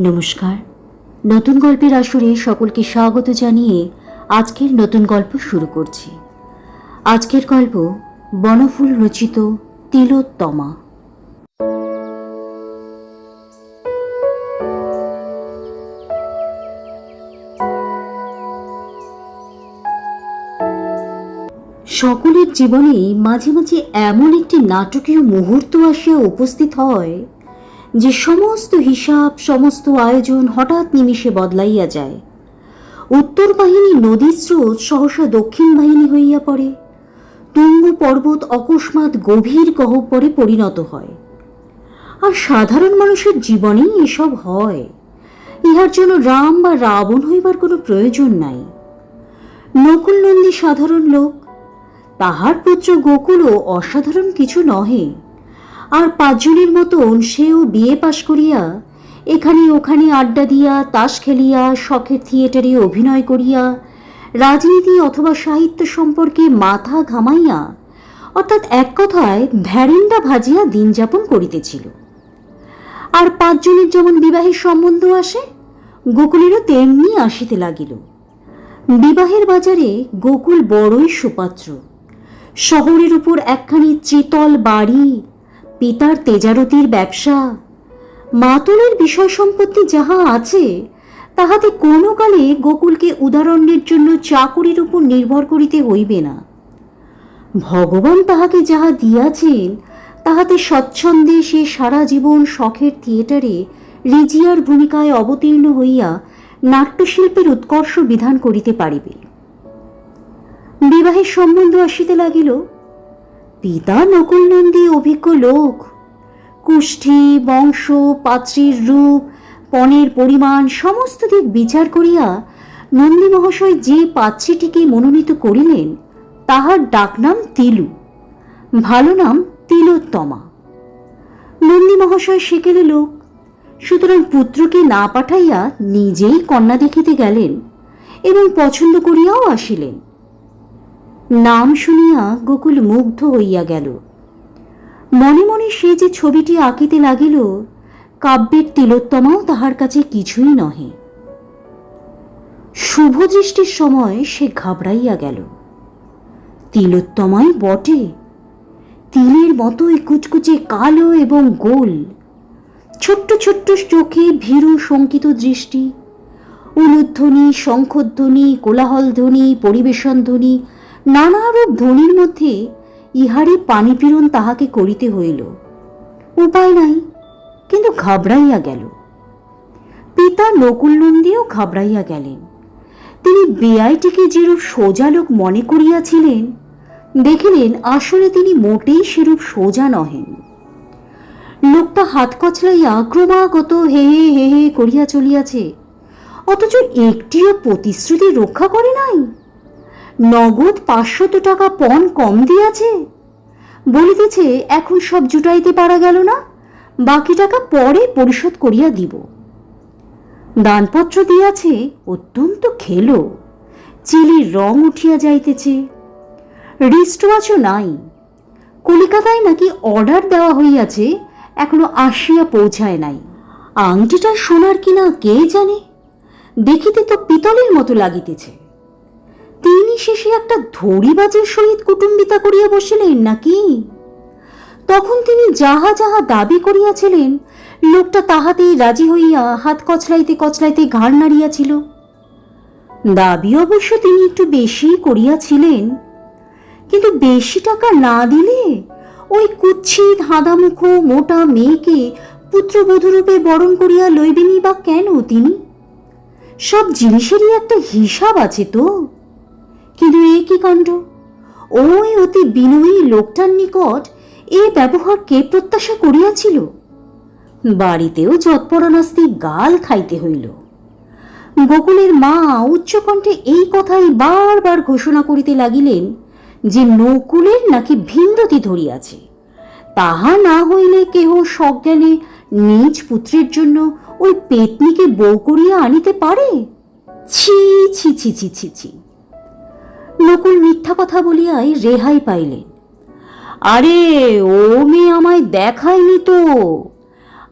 নমস্কার। নতুন গল্পের আসরে সকলকে স্বাগত জানিয়ে আজকের নতুন গল্প শুরু করছি। আজকের গল্প বনফুল রচিত তিলোত্তমা। সকলের জীবনেই মাঝে মাঝে এমন একটি নাটকীয় মুহূর্ত আসিয়া উপস্থিত হয় যে সমস্ত হিসাব, সমস্ত আয়োজন হঠাৎ নিমিষে বদলাইয়া যায়। উত্তর বাহিনী নদীর স্রোত সহসা দক্ষিণ বাহিনী হইয়া পড়ে। তুঙ্গ পর্বত অকস্মাৎ গভীর গহ্বরে পরিণত হয়। আর সাধারণ মানুষের জীবনেই এসব হয়। ইহার জন্য রাম বা রাবণ হইবার কোনো প্রয়োজন নাই। নকুল নন্দী সাধারণ লোক। তাহার পুত্র গোকুলও অসাধারণ কিছু নহে। আর পাঁচজনের মতন সেও বিয়ে পাশ করিয়া এখানে ওখানে আড্ডা দিয়া, তাস খেলিয়া, শখের থিয়েটারে অভিনয় করিয়া, রাজনীতি অথবা সাহিত্য সম্পর্কে মাথা ঘামাইয়া, অর্থাৎ এক কথায় ভ্যারেন্ডা ভাজিয়া দিন যাপন করিতেছিল। আর পাঁচজনের যেমন বিবাহের সম্বন্ধ আসে, গোকুলেরও তেমনি আসিতে লাগিল। বিবাহের বাজারে গোকুল বড়ই সুপাত্র। শহরের উপর একখানি চিতল বাড়ি পিতার তেজারতির ব্যবসা। মাতুলের বিষয় সম্পত্তি যাহা আছে, তাহাতে কোনো কালে গোকুলকে উদাহরণের জন্য চাকুরির উপর নির্ভর করিতে হইবে না। ভগবান তাহাকে যাহা দিয়াছেন, তাহাতে স্বচ্ছন্দে সে সারা জীবন শখের থিয়েটারে রিজিয়ার ভূমিকায় অবতীর্ণ হইয়া নাট্যশিল্পের উৎকর্ষ বিধান করিতে পারিবে। বিবাহের সম্বন্ধ আসিতে লাগিল পিতা নকুলনন্দী অভিজ্ঞ লোক। কুষ্ঠি, বংশ, পাত্রীর রূপ, পণের পরিমাণ সমস্ত দিক বিচার করিয়া নন্দী মহাশয় যে পাত্রীটিকে মনোনীত করিলেন, তাহার ডাকনাম তিলু, ভালো নাম তিলোত্তমা। নন্দী মহাশয় সেকেলে লোক, সুতরাং পুত্রকে না পাঠাইয়া নিজেই কন্যা দেখিতে গেলেন এবং পছন্দ করিয়াও আসিলেন। নাম শুনিয়া গোকুল মুগ্ধ হইয়া গেল। মনে মনে সে যে ছবিটি আঁকিতে লাগিল, কাব্যের তিলোত্তমাও তাহার কাছে কিছুই নহে। শুভ দৃষ্টির সময় সে ঘাবড়াইয়া গেল। তিলোত্তমাই বটে। তিলের মতোই কুচকুচে কালো এবং গোল। ছোট্ট ছোট্ট চোখে ভীরু শঙ্কিত দৃষ্টি। উলুধ্বনি, শঙ্খধ্বনি কোলাহল ধ্বনি পরিবেশন ধ্বনি নানারূপ ধ্বনির মধ্যে ইহারই পানিপীড়ন তাহাকে করিতে হইল। উপায় নাই, কিন্তু ঘাবড়াইয়া গেল। পিতা নকুলনন্দীও ঘাবড়াইয়া গেলেন। তিনি বেআইটিকে যেরূপ সোজা লোক মনে করিয়াছিলেন, দেখিলেন আসলে তিনি মোটেই সেরূপ সোজা নহেন। লোকটা হাত কচলাইয়া ক্রমাগত হে হে হে হে করিয়া চলিয়াছে, অথচ একটিও প্রতিশ্রুতি রক্ষা করে নাই। নগদ পাঁচশত টাকা পণ কম দিয়াছে? বলিতেছে, এখন সব জুটাইতে পারা গেল না, বাকি টাকা পরে পরিশোধ করিয়া দিব। দানপত্র দিয়াছে, অত্যন্ত খেলো। চিলির রং উঠিয়া যাইতেছে। রিস্ট রিস্টওয়াচও নাই। কলিকাতায় নাকি অর্ডার দেওয়া হইয়াছে, এখনও আসিয়া পৌঁছায় নাই। আংটিটা সোনার কিনা কে জানে? দেখিতে তো পিতলের মতো লাগিতেছে। তিনি শেষে একটা ধরিবাজের সহিত কুটুম্বিতা করিয়া বসিলেন নাকি? তখন তিনি যাহা যাহা দাবি করিয়াছিলেন, লোকটা তাহাতেই রাজি হইয়া হাত কচলাইতে কচলাইতে ঘাড় নাড়িয়াছিল। দাবি অবশ্য তিনি একটু বেশি করিয়াছিলেন, কিন্তু বেশি টাকা না দিলে ওই কুচ্ছিত হাঁদামুখ মোটা মেয়েকে পুত্রবধূরূপে বরণ করিয়া লইবেনি বা কেন তিনি? সব জিনিসেরই একটা হিসাব আছে তো। কিন্তু এ কি কাণ্ড? ওই অতি বিনয়ী লোকটার নিকট এ ব্যবহার কে প্রত্যাশা করিয়াছিল। বাড়িতেও যৎপরনাস্তি গাল খাইতে হইল। গোকুলের মা উচ্চকণ্ঠে এই কথাই বারবার ঘোষণা করিতে লাগিলেন যে নকুলের নাকি ভিন্নতি ধরিয়াছে। তাহা না হইলে কেহ সজ্ঞানে নিজ পুত্রের জন্য ওই পেতনিকে বউ করিয়া আনিতে পারে? ছি ছি ছি ছি ছি ছি। নকুল মিথ্যা কথা বলিয়াই রেহাই পাইলেন আরে, ও মেয়ে আমায় দেখায়নি তো।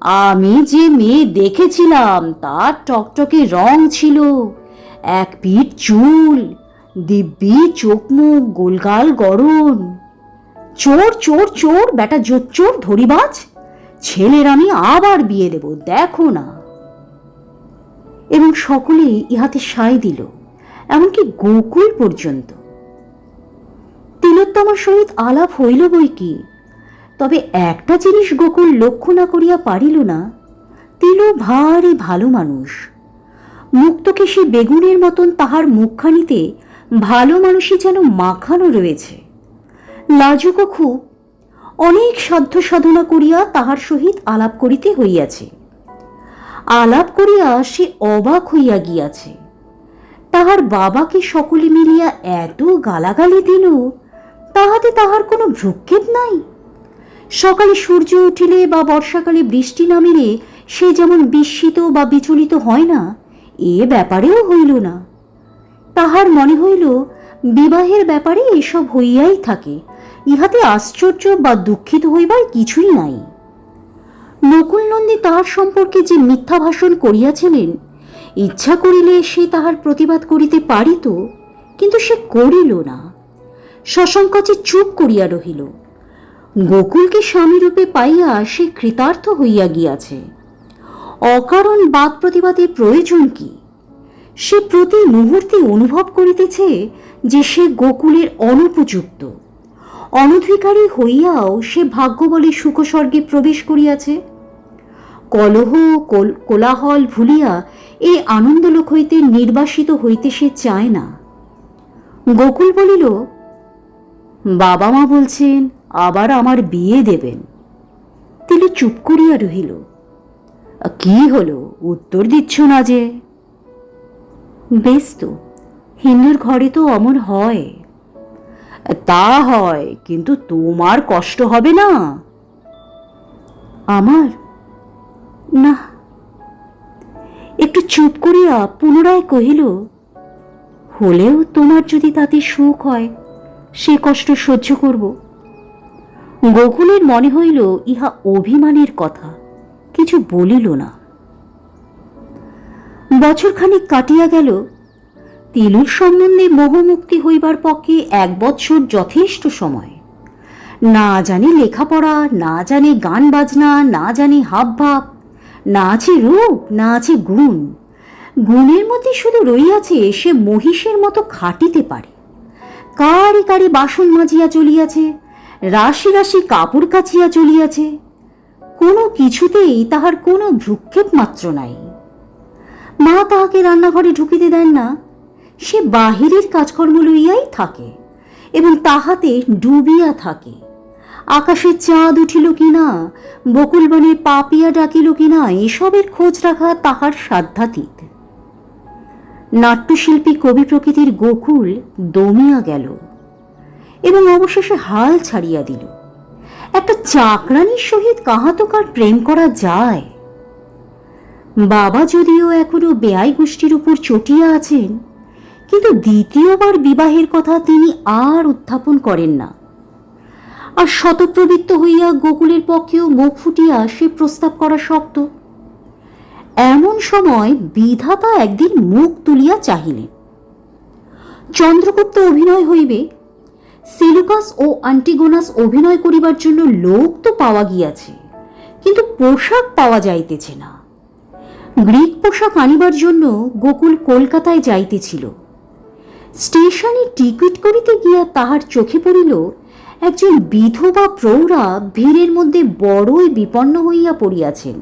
আমি যে মেয়ে দেখেছিলাম, তার টকটকে রং ছিল। এক পিঠ চুল, দিব্যি চোখ মুখ গোলগাল গরম চোর চোর চোর বেটা জোচ্চোর ধরিবাজ। ছেলের আমি আবার বিয়ে দেব, দেখো না। এবং সকলেই ইহাতে সায় দিল। এমনকি গোকুল পর্যন্ত। তিলোত্তমার সহিত আলাপ হইল বই কি? তবে একটা জিনিস গোকুল লক্ষ্য না করিয়া পারিল না, তিলো ভারী ভালো মানুষ। মুক্তকেশী বেগুনের মতন তাহার মুখখানিতে ভালো মানুষই যেন মাখানো রয়েছে। লাজুকও খুব, অনেক সাধ্য সাধনা করিয়া তাহার সহিত আলাপ করিতে হইয়াছে। আলাপ করিয়া সে অবাক হইয়া গিয়াছে। তাহার বাবাকে সকলে মিলিয়া এত গালাগালি দিল, তাহাতে তাহার কোনো ভ্রুক্ষেপ নাই। সকালে সূর্য উঠিলে বা বর্ষাকালে বৃষ্টি নামিলে সে যেমন বিস্মিত বা বিচলিত হয় না, এ ব্যাপারেও হইল না। তাহার মনে হইল, বিবাহের ব্যাপারে এসব হইয়াই থাকে, ইহাতে আশ্চর্য বা দুঃখিত হইবার কিছুই নাই। নকুলনন্দী তাহার সম্পর্কে যে মিথ্যা ভাষণ করিয়াছিলেন ইচ্ছা করিলে সে তাহার প্রতিবাদ করিতে পারিত, কিন্তু সে করিল না। শশঙ্কাচে চুপ করিয়া রহিল। গোকুলকে স্বামীরূপে পাইয়া সে কৃতার্থ হইয়া গিয়াছে। অকারণ বাদ প্রতিবাদের প্রয়োজন কি? সে প্রতি মুহূর্তে অনুভব করিতেছে যে সে গোকুলের অনুপযুক্ত। অনধিকারী হইয়াও সে ভাগ্য বলে সুখস্বর্গে প্রবেশ করিয়াছে। কলহ কোল- কোলাহল ভুলিয়া এই আনন্দলোক হইতে নির্বাসিত হইতে সে চায় না। গোকুল বলিল বাবা মা বলছেন, আবার আমার বিয়ে দেবেন। তিলু চুপ করিয়া রহিল। কি হলো? উত্তর দিচ্ছ না যে? বেশ তো, হিন্দুর ঘরে তো অমন হয়। তা হয়, কিন্তু তোমার কষ্ট হবে না? আমার? না। একটু চুপ করিয়া পুনরায় কহিল, হলেও তোমার যদি তাতে সুখ হয়, সে কষ্ট সহ্য করব। গোকুলের মনে হইল, ইহা অভিমানের কথা, কিছু বলিল না। বছরখানিক কাটিয়া গেল, তিলুর সম্বন্ধে মোহমুক্তি হইবার পক্ষে এক বৎসর যথেষ্ট সময়। না জানি লেখাপড়া, না জানি গান বাজনা, না জানি হাব ভাব না আছে রূপ না আছে গুণ। গুণের মধ্যে শুধু রইয়াছে সে মহিষের মতো খাটিতে পারে। কারি কারি বাসন মাজিয়া চলিয়াছে, রাশি রাশি কাপড় কাচিয়া চলিয়াছে। কোনো কিছুতেই তাহার কোনো ভ্রুক্ষেপ মাত্র নাই। মা তাহাকে রান্নাঘরে ঢুকিতে দেন না, সে বাহিরের কাজকর্ম লইয়াই থাকে এবং তাহাতে ডুবিয়া থাকে। আকাশে চাঁদ উঠিল কিনা? বকুলবনে পাপিয়া ডাকিল কিনা? এসবের খোঁজ রাখা তাহার সাধ্যাতীত। নাট্যশিল্পী কবি প্রকৃতির গোকুল দমিয়া গেল এবং অবশেষে হাল ছাড়িয়া দিল। একটা চাকরানির সহিত কাহাতকার প্রেম করা যায়? বাবা যদিও এখনও বেয়াই গোষ্ঠীর উপর চটিয়া আছেন, কিন্তু দ্বিতীয়বার বিবাহের কথা তিনি আর উত্থাপন করেন না। আর শতপ্রবৃত্ত হইয়া গোকুলের পক্ষেও মুখ ফুটিয়া সে প্রস্তাব করা শক্ত। এমন সময় বিধাতা একদিন মুখ তুলিয়া চাহিলেন। চন্দ্রগুপ্ত অভিনয় হইবে, সিলুকাস ও আন্টিগোনাস অভিনয় করিবার জন্য লোক তো পাওয়া গিয়াছে, কিন্তু পোশাক পাওয়া যাইতেছে না। গ্রিক পোশাক আনিবার জন্য গোকুল কলকাতায় যাইতেছিল। স্টেশনে টিকিট করিতে গিয়া তাহার চোখে পড়িল একজন বিধবা প্রৌঢ়া ভিড়ের মধ্যে বড়ই বিপন্ন হইয়া পড়িয়াছেন।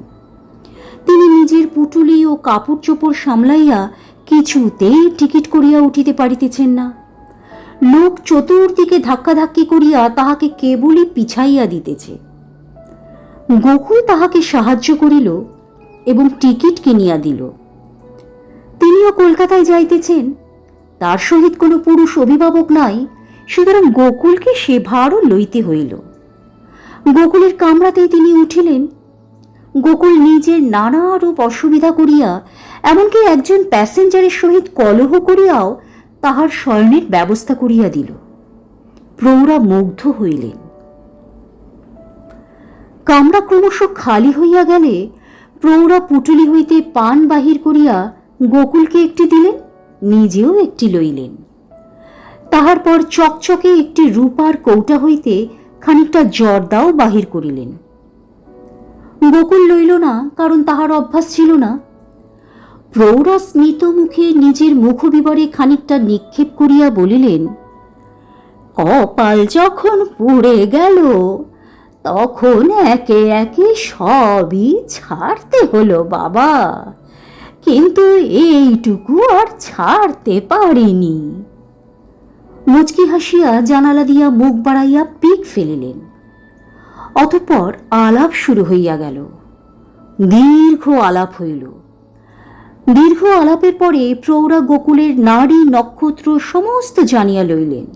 তিনি নিজের পুটুলি ও কাপড় চোপড় সামলাইয়া কিছুতেই টিকিট করিয়া উঠিতে পারিতেছেন না। লোক চতুর্দিকে ধাক্কাধাক্কি করিয়া তাহাকে কেবলই পিছাইয়া দিতেছে। গোকুল তাহাকে সাহায্য করিল এবং টিকিট কিনিয়া দিল। তিনিও কলকাতায় যাইতেছেন। তার সহিত কোনো পুরুষ অভিভাবক নাই সুতরাং গোকুলকে সে ভারও লইতে হইল। গোকুলের কামরাতেই তিনি উঠিলেন। গোকুল নিজের নানা রূপ অসুবিধা করিয়া, এমনকি একজন প্যাসেঞ্জারের সহিত কলহ করিয়াও তাহার শয়নের ব্যবস্থা করিয়া দিল। প্রৌঢ়া মুগ্ধ হইলেন। কামরা ক্রমশ খালি হইয়া গেলে প্রৌঢ়া পুটুলি হইতে পান বাহির করিয়া গোকুলকে একটি দিলেন, নিজেও একটি লইলেন। তাহার পর চকচকে একটি রূপার কৌটা হইতে খানিকটা জর্দাও বাহির করিলেন। গোকুল লইল না, কারণ তাহার অভ্যাস ছিল না। প্রৌঢ়া স্মিত মুখে নিজের মুখবিবরে খানিকটা নিক্ষেপ করিয়া বলিলেন, কপাল যখন পুড়ে গেল, তখন একে একে সবই ছাড়তে হলো বাবা। কিন্তু এইটুকু আর ছাড়তে পারিনি। মুচকি হাসিয়া জানালা দিয়া মুখ বাড়াইয়া পিক ফেলিলেন। অতঃপর আলাপ শুরু হইয়া গেল। দীর্ঘ আলাপ হইল। দীর্ঘ আলাপের পরে প্রৌঢ়া গোকুলের নারী নক্ষত্র সমস্ত জানিয়া লইলেন।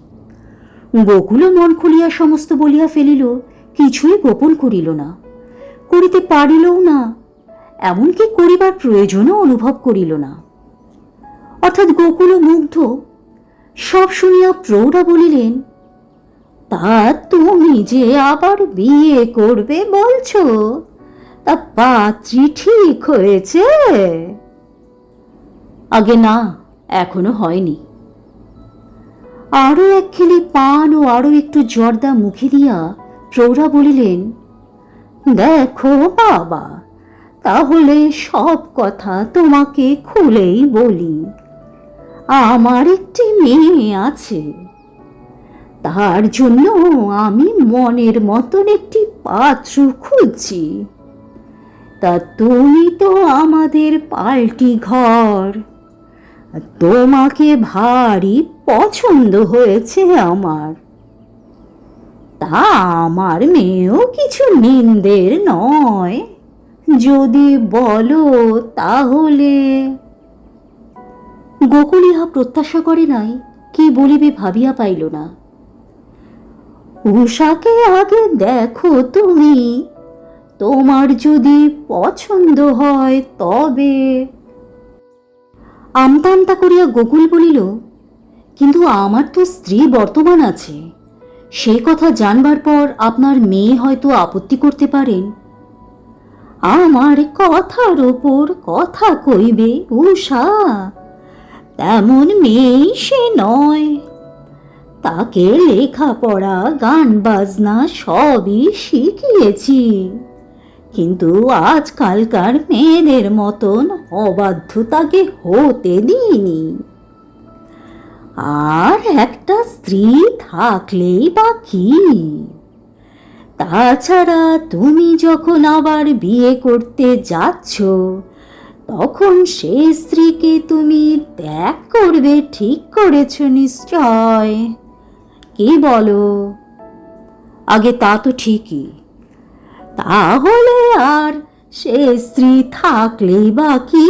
গোকুলও মন খুলিয়া সমস্ত বলিয়া ফেলিল, কিছুই গোপন করিল না। করিতে পারিলও না, এমনকি করিবার প্রয়োজনও অনুভব করিল না। অর্থাৎ গোকুল মুগ্ধ সব শুনিয়া প্রৌঢ়া বলিলেন, তা তুমি যে আবার বিয়ে করবে বলছো? তা পাত্রী ঠিক হয়েছে? আগে না, এখনও হয়নি। আরও এক খেলি পান ও আরও একটু জর্দা মুখে দিয়া প্রৌঢ়া বলিলেন, দেখো বাবা, তাহলে সব কথা তোমাকে খুলেই বলি। আমার একটি মেয়ে আছে। তার জন্য আমি মনের মতন একটি পাত্র খুঁজছি। তা তুমি তো আমাদের পাল্টি ঘর। তোমাকে ভারী পছন্দ হয়েছে আমার। তা আমার মেয়েও কিছু নিন্দের নয়। যদি বলো তাহলে গোকুল ইহা প্রত্যাশা করে নাই, কি বলিবে ভাবিয়া পাইল না। উষাকে আগে দেখো তুমি, তোমার যদি পছন্দ হয় তবে। আমতা আমতা করিয়া গোকুল বলিল, কিন্তু আমার তো স্ত্রী বর্তমান আছে সেই কথা জানবার পর আপনার মেয়ে হয়তো আপত্তি করতে পারেন। আমার কথার ওপর কথা কইবে উষা তেমন মেয়েই সে নয়। তাকে লেখাপড়া, গান বাজনা সবই শিখিয়েছি। কিন্তু আজকালকার মেয়েদের মতন অবাধ্য তাকে হতে দিইনি। আর একটা স্ত্রী থাকলেই বা কি? তাছাড়া তুমি যখন আবার বিয়ে করতে যাচ্ছ তখন সে স্ত্রীকে তুমি ত্যাগ করবে, ঠিক করেছ নিশ্চয়। কি বলো? আগে তা তো ঠিকই। তাহলে আর সে স্ত্রী থাকলেই বা কি?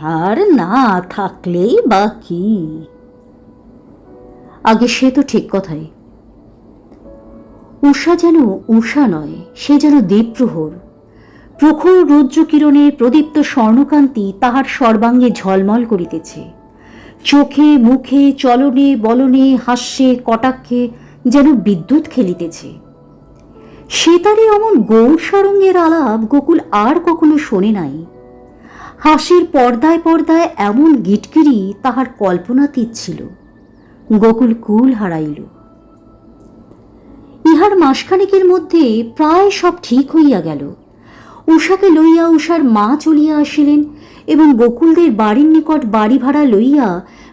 আর না থাকলেই বা কি? আগে সে তো ঠিক কথাই। উষা যেন উষা নয়, সে যেন দ্বীপ্রহর প্রখর রৌদ্র কিরণে প্রদীপ্ত স্বর্ণকান্তি তাহার সর্বাঙ্গে ঝলমল করিতেছে। চোখে, মুখে, চলনে, বলনে, হাস্যে, কটাক্ষে যেন বিদ্যুৎ খেলিতেছে। সেতারে অমন গৌর সারঙ্গের আলাপ গোকুল আর কখনো শোনে নাই। হাসির পর্দায় পর্দায় এমন গিটকিরি তাহার কল্পনাতীত ছিল। গোকুল কুল হারাইল। ইহার মাসখানেকের মধ্যে প্রায় সব ঠিক হইয়া গেল। উষাকে লইয়া উষার মা চলিয়া আসিলেন এবং গোকুলদের বাড়ির নিকট বাড়ি ভাড়া লইয়া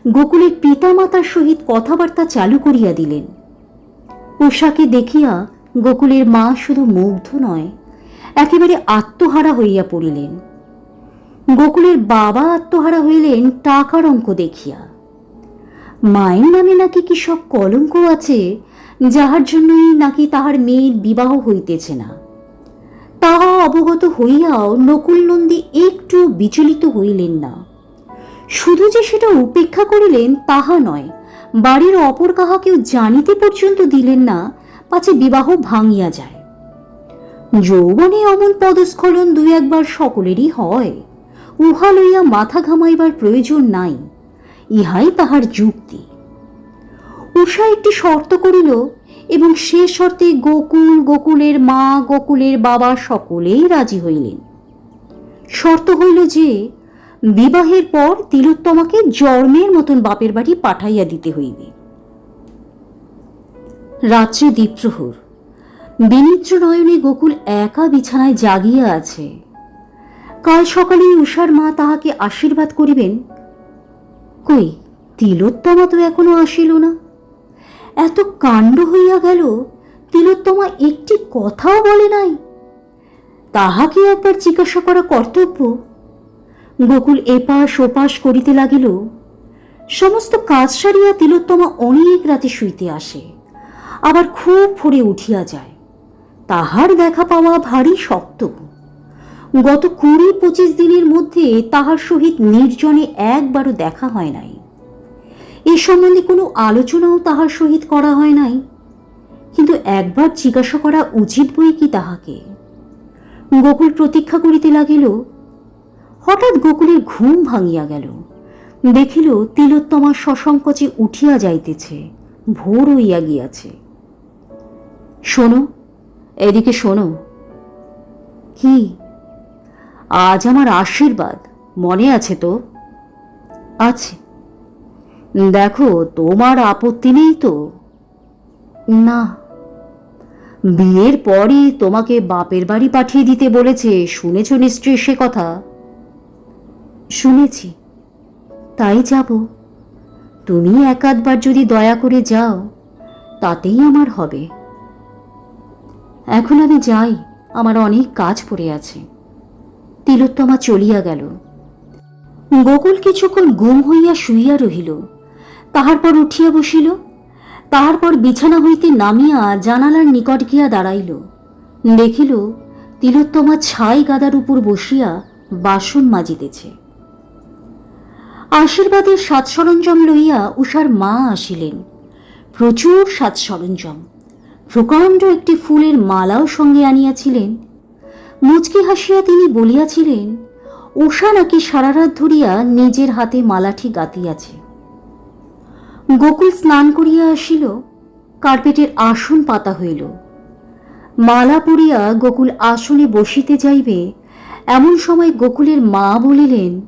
গোকুলের পিতামাতার সহিত কথাবার্তা চালু করিয়া দিলেন। উষাকে দেখিয়া গোকুলের মা শুধু মুগ্ধ নয়, একেবারে আত্মহারা হইয়া পড়িলেন। গোকুলের বাবা আত্মহারা হইলেন টাকার অঙ্ক দেখিয়া। মায়ের নামে নাকি কি সব কলঙ্ক আছে, যাহার জন্যই নাকি তাহার মেয়ের বিবাহ হইতেছে না। অবগত হইয়াও নকুল নন্দী একটু বিচলিত হইলেন না। শুধু যে সেটা উপেক্ষা করিলেন তাহা নয়, বাড়ির অপর কাহাকেও জানিতে পর্যন্ত দিলেন না, পাছে বিবাহ ভাঙিয়া যায়। যৌবনে অমন পদস্খলন দুই একবার সকলেরই হয়, উহা লইয়া মাথা ঘামাইবার প্রয়োজন নাই, ইহাই তাহার যুক্তি। উষা একটি শর্ত করিল এবং সে শর্তে গোকুল, গোকুলের মা, গোকুলের বাবা সকলেই রাজি হইলেন। শর্ত হইল যে, বিবাহের পর তিলোত্তমাকে জন্মের মতন বাপের বাড়ি পাঠাইয়া দিতে হইবে। রাত্রে দ্বীপ্রহর বিনিদ্র নয়নে গোকুল একা বিছানায় জাগিয়া আছে। কাল সকালে উষার মা তাহাকে আশীর্বাদ করিবেন। কই, তিলোত্তমা তো এখনও আসিল না? এত কাণ্ড হইয়া গেল, তিলোত্তমা একটি কথাও বলে নাই। তাহাকে একবার জিজ্ঞাসা করা কর্তব্য। গোকুল এপাশ ওপাশ করিতে লাগিল। সমস্ত কাজ সারিয়া তিলোত্তমা অনেক রাতে শুইতে আসে, আবার খুব ভোরে উঠিয়া যায়। তাহার দেখা পাওয়া ভারী শক্ত। গত কুড়ি পঁচিশ দিনের মধ্যে তাহার সহিত নির্জনে একবারও দেখা হয় নাই। এ সম্বন্ধে কোনো আলোচনাও তাহার সহিত করা হয় নাই। কিন্তু একবার জিজ্ঞাসা করা উচিত বই কি তাহাকে? গোকুল প্রতীক্ষা করিতে লাগিল, হঠাৎ গোকুলের ঘুম ভাঙিয়া গেল। দেখিল তিলোত্তমা সসংকোচে উঠিয়া যাইতেছে, ভোর হইয়া গিয়াছে। শোনো, এদিকে শোনো। কি? আজ আমার আশীর্বাদ, মনে আছে তো? আছে। দেখো, তোমার আপত্তি নেই তো? না। বিয়ের পরই তোমাকে বাপের বাড়ি পাঠিয়ে দিতে বলেছে, শুনেছ নিশ্চয়ই সে কথা? শুনেছি। তাই যাব। তুমি একাধবার যদি দয়া করে যাও, তাতেই আমার হবে। এখন আমি যাই, আমার অনেক কাজ পড়ে আছে। তিলোত্তমা চলিয়া গেল। গোকুল কিছুক্ষণ গুম হইয়া শুইয়া রহিল। তাহার পর উঠিয়া বসিল। তাহার পর বিছানা হইতে নামিয়া জানালার নিকট গিয়া দাঁড়াইল। দেখিল তিলোত্তমা ছাই গাদার উপর বসিয়া বাসন মাজিতেছে। আশীর্বাদের সাজ সরঞ্জাম লইয়া উষার মা আসিলেন। প্রচুর সাজ সরঞ্জাম। প্রকাণ্ড একটি ফুলের মালাও সঙ্গে আনিয়াছিলেন। মুচকি হাসিয়া তিনি বলিয়াছিলেন উষা নাকি সারা রাত ধরিয়া নিজের হাতে মালাটি গাতিয়াছে গোকুল স্নান করিয়া আসিল, কার্পেটের আসন পাতা হইল। মালা পরিয়া গোকুল আসনে বসিতে যাইবে, এমন সময় গোকুলের মা বলিলেন,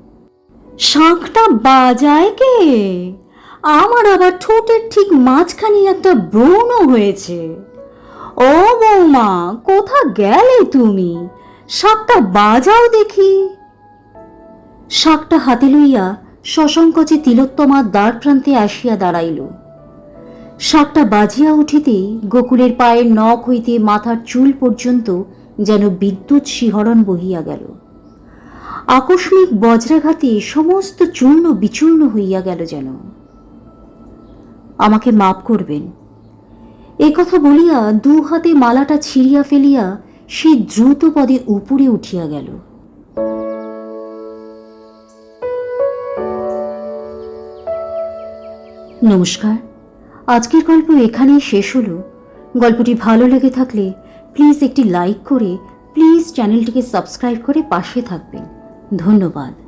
শাঁখটা বাজায় কে? আমার আবার ঠোঁটের ঠিক মাঝখানে একটা ব্রণ হয়েছে। ও বৌমা, কোথা গেলে তুমি? শাকটা বাজাও দেখি। শাকটা হাতে লইয়া শশাঙ্কচে তিলোত্তমা দ্বার প্রান্তে আসিয়া দাঁড়াইল। শাকটা বাজিয়া উঠিতেই গোকুলের পায়ের নখ হইতে মাথার চুল পর্যন্ত যেন বিদ্যুৎ শিহরণ বহিয়া গেল। আকস্মিক বজ্রাঘাতে সমস্ত চূর্ণ বিচূর্ণ হইয়া গেল যেন। আমাকে মাপ করবেন। এ কথা বলিয়া দু হাতে মালাটা ছিঁড়িয়া ফেলিয়া সে দ্রুত পদে উপরে উঠিয়া গেল। নমস্কার। আজকের গল্প এখানেই শেষ হলো। গল্পটি ভালো লেগে থাকলে প্লিজ একটি লাইক করে প্লিজ চ্যানেলটিকে সাবস্ক্রাইব করে পাশে থাকবেন। ধন্যবাদ।